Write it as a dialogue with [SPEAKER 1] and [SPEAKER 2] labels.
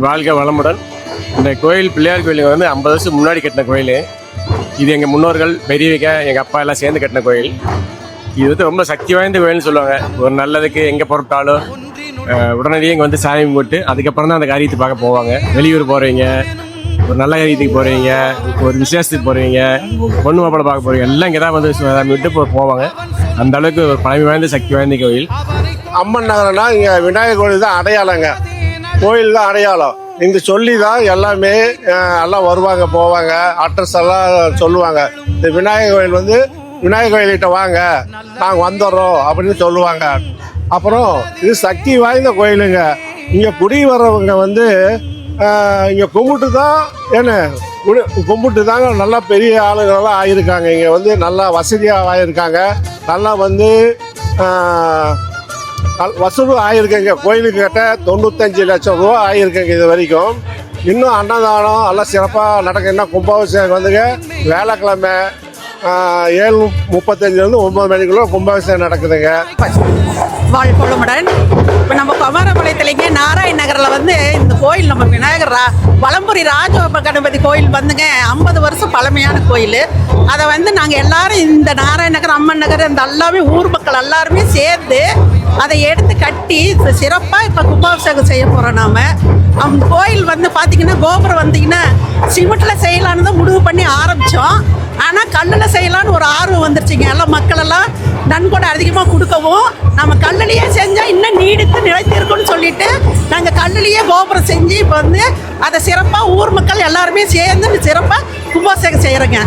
[SPEAKER 1] வாழ்க வளமுடன். இந்த கோயில் பிள்ளையார் கோயில் வந்து ஐம்பது வருஷம் முன்னாடி கட்டின கோயில். இது எங்கள் முன்னோர்கள் பெரியவங்க எங்கள் அப்பா எல்லாம் சேர்ந்து கட்டின கோயில். இது வந்து ரொம்ப சக்தி வாய்ந்த கோயில்னு சொல்லுவாங்க. ஒரு நல்லதுக்கு எங்கே புறப்பட்டாலும் உடனடியே இங்கே வந்து சாமி கும்பிட்டு அதுக்கப்புறம் தான் அந்த காரியத்தை பார்க்க போவாங்க. வெளியூர் போகிறீங்க ஒரு நல்ல காரியத்துக்கு போகிறீங்க ஒரு விசேஷத்துக்கு போகிறீங்க பொண்ணு மாப்பிளை பார்க்க போகிறீங்க எல்லாம் இங்கே தான் வந்து சாமி விட்டு போ- போவாங்க. அந்த அளவுக்கு ஒரு பழமை வாய்ந்த சக்தி வாய்ந்த கோயில்.
[SPEAKER 2] அம்மன் நகரம்னா இங்கே விநாயகர் கோயில் தான் அடையாளங்க. கோயில் தான் அடையாளம். இந்த சொல்லி தான் எல்லாமே எல்லாம் வருவாங்க போவாங்க. அட்ரஸ் எல்லாம் சொல்லுவாங்க. இந்த விநாயகர் கோயில் வந்து விநாயகர் கோயில்கிட்ட வாங்க. நாங்கள் வந்துடுறோம் அப்படின்னு சொல்லுவாங்க. அப்புறம் இது சக்தி வாய்ந்த கோயிலுங்க. இங்கே குடி வர்றவங்க வந்து இங்கே கும்பிட்டு தான் என்ன கும்பிட்டு தாங்க நல்லா பெரிய ஆளுகளெல்லாம் ஆகியிருக்காங்க இங்கே வந்து நல்லா வசதியாக ஆகியிருக்காங்க நல்லா வந்து வசூல் ஆகியிருக்குங்க கோயிலுக்கு கிட்ட தொண்ணூத்தஞ்சு லட்சம் ரூபா ஆகிருக்குங்க இது வரைக்கும். இன்னும் அன்னதானம் எல்லாம் சிறப்பாக நடக்குதுன்னா கும்பாபிஷேகம் வந்துங்க. வேலைக்கிழமை ஏழு முப்பத்தஞ்சுலேருந்து ஒம்பது மணிக்குள்ள கும்பாபிஷேகம் நடக்குதுங்க.
[SPEAKER 3] வாழ் இப்போ நம்ம குமாரபாளையத்துலேங்க நாராயண நகரில் வந்து இந்த கோயில் நம்ம விநாயகர் ரா வலம்புரி ராஜ கணபதி கோயில் வந்துங்க ஐம்பது வருஷம் பழமையான கோயில். அதை வந்து நாங்கள் எல்லாரும் இந்த நாராயண நகர் அம்மன் நகர் இந்த எல்லாமே ஊர் மக்கள் எல்லாருமே சேர்ந்து அதை எடுத்து கட்டி சிறப்பாக இப்போ கும்பாபிஷேகம் செய்ய போகிறோம் நாம். அந்த கோயில் வந்து பார்த்தீங்கன்னா கோபுரம் வந்தீங்கன்னா சிமெண்ட்டில் செய்யலான்னு தான் முடிவு பண்ணி ஆரம்பி ஆனால் கண்ணில் செய்யலான்னு ஒரு ஆர்வம் வந்துருச்சுங்க. எல்லாம் மக்களெல்லாம் நன்கொடை அதிகமாக கொடுக்கவும் நம்ம கல்லுலேயே செஞ்சால் இன்னும் நீடித்து நிலைத்திருக்கும்னு சொல்லிட்டு நாங்கள் கல்லுலேயே கோபுரம் செஞ்சு இப்போ வந்து அதை சிறப்பாக ஊர் மக்கள் எல்லாருமே சேர்ந்து சிறப்பாக கும்பாபிஷேகம் செய்கிறோங்க